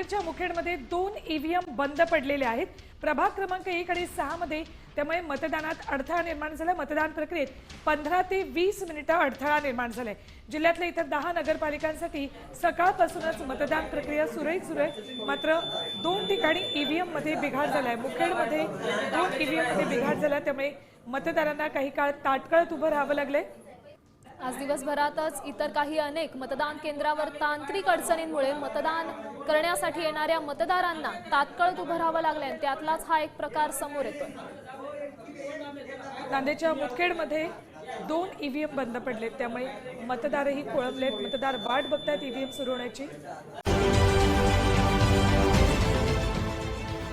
नांदेडच्या मुखेडमध्ये दोन ईव्हीएम बंद पडलेले आहेत. प्रभाग क्रमांक एक आणि सहा मध्ये त्यामुळे मतदानात अडथळा निर्माण झाला. मतदान प्रक्रियेत पंधरा ते वीस मिनिटं अडथळा निर्माण झालाय. जिल्ह्यातल्या इतर दहा नगरपालिकांसाठी सकाळपासूनच मतदान प्रक्रिया सुरळीत सुरू आहे. मात्र दोन ठिकाणी ईव्हीएममध्ये बिघाड झालाय. मुखेडमध्ये दोन ईव्हीएममध्ये बिघाड झाला. त्यामुळे मतदारांना काही काळ ताटकळत उभं राहावं लागलंय. आज दिवसभरातच इतर काही अनेक मतदान केंद्रावर तांत्रिक अडचणींमुळे मतदान करण्यासाठी येणाऱ्या मतदारांना तात्काळ उभं राहावं लागलंय त्यातलाच हा एक प्रकार समोर येतो नांदेडच्या मुखेडमध्ये दोन ईव्हीएम बंद पडलेत. त्यामुळे मतदारही कोळंबलेत. मतदार वाट बघतायत ईव्हीएम सुरू होण्याची.